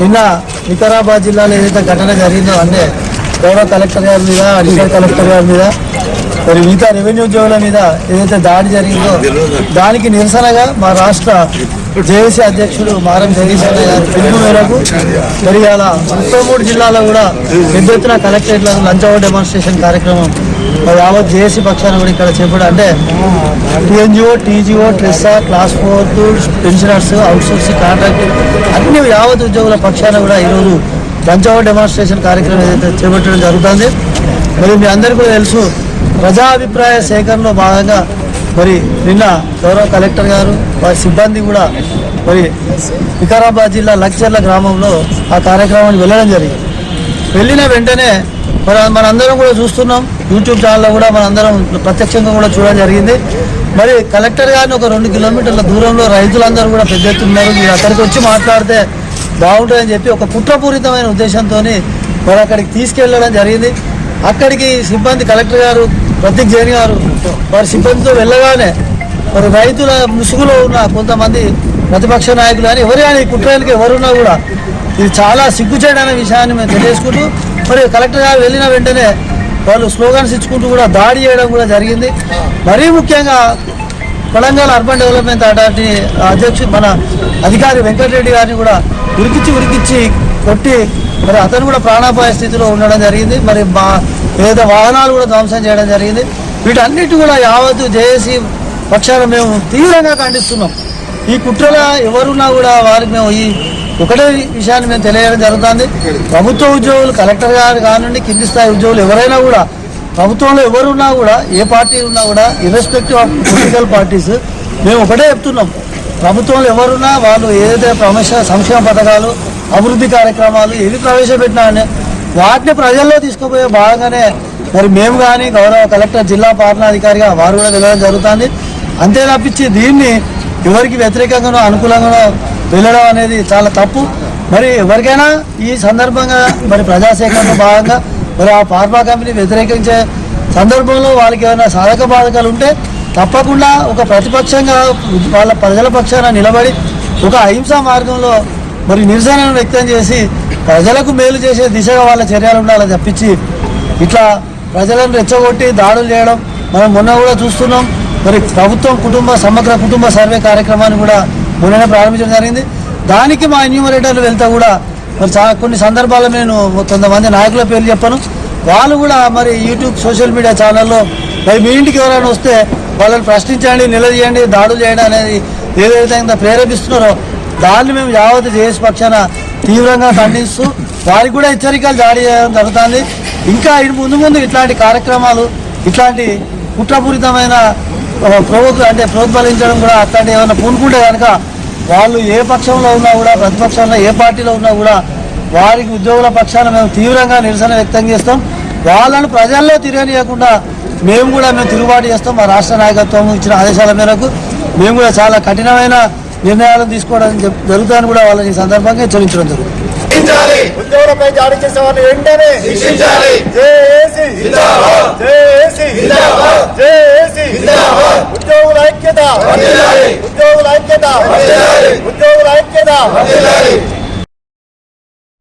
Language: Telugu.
నిన్న వికారాబాద్ జిల్లాలో ఏదైతే ఘటన జరిగిందో అంటే గౌరవ కలెక్టర్ గారి మీద అడిషనల్ కలెక్టర్ గారి మీద మరి మిగతా రెవెన్యూ ఉద్యోగుల మీద ఏదైతే దాడి జరిగిందో దానికి నిరసనగా మా రాష్ట్ర జేఏసీ అధ్యక్షుడు మారం జగదీష్ అన్న గారి పిలుపు మేరకు మరి ముప్పై మూడు జిల్లాలో కూడా పెద్ద ఎత్తున కలెక్టరేట్లకు లంచ్ డెమాన్స్ట్రేషన్ కార్యక్రమం యావత్ జేఏసీ పక్షాన కూడా ఇక్కడ చేపడ అంటే TNGO TGO TRESA class fourth pensioners outsourcing contract అన్ని యావత్ ఉద్యోగుల పక్షాన కూడా ఈరోజు లంచ్ డెమాన్స్ట్రేషన్ కార్యక్రమం ఏదైతే చేపట్టడం జరుగుతుంది. మరి మీ అందరికీ కూడా తెలుసు ప్రజాభిప్రాయ సేకరణలో భాగంగా మరి నిన్న గౌరవ కలెక్టర్ గారు వారి సిబ్బంది కూడా మరి వికారాబాద్ జిల్లా లక్చర్ల గ్రామంలో ఆ కార్యక్రమానికి వెళ్ళడం జరిగింది. వెళ్ళిన వెంటనే మరి మనందరం కూడా చూస్తున్నాం. యూట్యూబ్ ఛానల్లో కూడా మనందరం ప్రత్యక్షంగా కూడా చూడడం జరిగింది. మరి కలెక్టర్ గారిని ఒక రెండు కిలోమీటర్ల దూరంలో రైతులందరూ కూడా పెద్ద ఎత్తున్నారు మీరు అక్కడికి వచ్చి మాట్లాడితే బాగుంటుందని చెప్పి ఒక కుట్రపూరితమైన ఉద్దేశంతో మరి అక్కడికి తీసుకెళ్ళడం జరిగింది. అక్కడికి సిబ్బంది కలెక్టర్ గారు ప్రతీక్ జైన్ గారు వారి సిబ్బందితో వెళ్ళగానే మరి రైతుల ముసుగులో ఉన్న కొంతమంది ప్రతిపక్ష నాయకులు కానీ ఎవరు కానీ ఈ కుట్రలకి ఎవరున్నా కూడా ఇది చాలా సిగ్గుచేటనే విషయాన్ని మేము తెలియజేసుకుంటూ మరి కలెక్టర్ గారు వెళ్ళిన వెంటనే వాళ్ళు స్లోగన్స్ ఇచ్చుకుంటూ కూడా దాడి చేయడం కూడా జరిగింది. మరీ ముఖ్యంగా కొడంగల్ అర్బన్ డెవలప్మెంట్ అథారిటీ అధ్యక్షుడు మన అధికారి వెంకటరెడ్డి గారిని కూడా ఉరికిచ్చి ఉరికిచ్చి కొట్టి మరి అతను కూడా ప్రాణాపాయ స్థితిలో ఉండడం జరిగింది. మరి మా వివిధ వాహనాలు కూడా ధ్వంసం చేయడం జరిగింది. వీటన్నిటి కూడా యావత్తు జేఏసీ పక్షాన మేము తీవ్రంగా ఖండిస్తున్నాం. ఈ కుట్రల ఎవరున్నా కూడా వారికి మేము ఈ ఒకటే విషయాన్ని మేము తెలియడం జరుగుతుంది. ప్రభుత్వ ఉద్యోగులు కలెక్టర్ గారు కానివ్వండి కింది స్థాయి ఉద్యోగులు ఎవరైనా కూడా ప్రభుత్వంలో ఎవరున్నా కూడా ఏ పార్టీ ఉన్నా కూడా ఇర్రెస్పెక్టివ్ ఆఫ్ పొలిటికల్ పార్టీస్ మేము ఒకటే చెప్తున్నాం. ప్రభుత్వంలో ఎవరున్నా వాళ్ళు ఏదైతే ప్రమేశ సంక్షేమ పథకాలు అభివృద్ధి కార్యక్రమాలు ఏవి ప్రవేశపెట్టినా వాటిని ప్రజల్లో తీసుకుపోయే భాగంగానే మరి మేము కానీ గౌరవ కలెక్టర్ జిల్లా పాలనాధికారిగా వారు కూడా వెళ్ళడం జరుగుతుంది. అంతే తప్పించి దీన్ని ఎవరికి వ్యతిరేకంగానో అనుకూలంగానో వెళ్ళడం అనేది చాలా తప్పు. మరి ఎవరికైనా ఈ సందర్భంగా మరి ప్రజాసేకరణలో భాగంగా మరి ఆ ఫార్మా కంపెనీ వ్యతిరేకించే సందర్భంలో వాళ్ళకి ఏమైనా సాధక బాధకాలు ఉంటే తప్పకుండా ఒక ప్రతిపక్షంగా వాళ్ళ ప్రజల పక్షాన నిలబడి ఒక అహింసా మార్గంలో మరి నిరసనను వ్యక్తం చేసి ప్రజలకు మేలు చేసే దిశగా వాళ్ళ చర్యలు ఉండాలని తప్పించి ఇట్లా ప్రజలను రెచ్చగొట్టి దాడులు చేయడం మనం మొన్న కూడా చూస్తున్నాం. మరి ప్రభుత్వం కుటుంబ సమగ్ర కుటుంబ సర్వే కార్యక్రమాన్ని కూడా మొన్ననే ప్రారంభించడం జరిగింది. దానికి మా ఎన్యూమరేటర్లు వెళ్తా కూడా మరి కొన్ని సందర్భాల్లో నేను కొంతమంది నాయకుల పేర్లు చెప్పాను. వాళ్ళు కూడా మరి యూట్యూబ్ సోషల్ మీడియా ఛానల్లో మరి మీ ఇంటికి ఎవరైనా వస్తే వాళ్ళని ప్రశ్నించండి నిలదీయండి దాడులు చేయడం అనేది ఏదైతే విధంగా ప్రేరేపిస్తున్నారో దాన్ని మేము యావత్ చేసే పక్షాన తీవ్రంగా ఖండిస్తూ వారికి కూడా హెచ్చరికలు జారీ చేయడం జరుగుతుంది. ఇంకా ముందు ముందు ఇట్లాంటి కార్యక్రమాలు ఇట్లాంటి కుట్రపూరితమైన ప్రభుత్వం అంటే ప్రోత్సహించడం కూడా అట్లాంటి ఏమైనా పూనుకుంటే కనుక వాళ్ళు ఏ పక్షంలో ఉన్నా కూడా ప్రతిపక్షంలో ఏ పార్టీలో ఉన్నా కూడా వారికి ఉద్యోగుల పక్షాన మేము తీవ్రంగా నిరసన వ్యక్తం చేస్తాం. వాళ్ళను ప్రజల్లో తిరగనియకుండా మేము కూడా మేము తిరుగుబాటు చేస్తాం. మా రాష్ట్ర నాయకత్వం ఇచ్చిన ఆదేశాల మేరకు మేము కూడా చాలా కఠినమైన నిర్ణయాలు తీసుకోవడం జ- జరుగుతుందని కూడా వాళ్ళని ఈ సందర్భంగా హెచ్చరించడం జరుగుతుంది. ఉద్యోగులపై దాడి చేసే వారిని వెంటనే జేఏసీ జేఏసీ జేఏసీ ఉద్యోగుల ఐక్యత ఉద్యోగుల ఐక్యత ఉద్యోగుల ఐక్యత.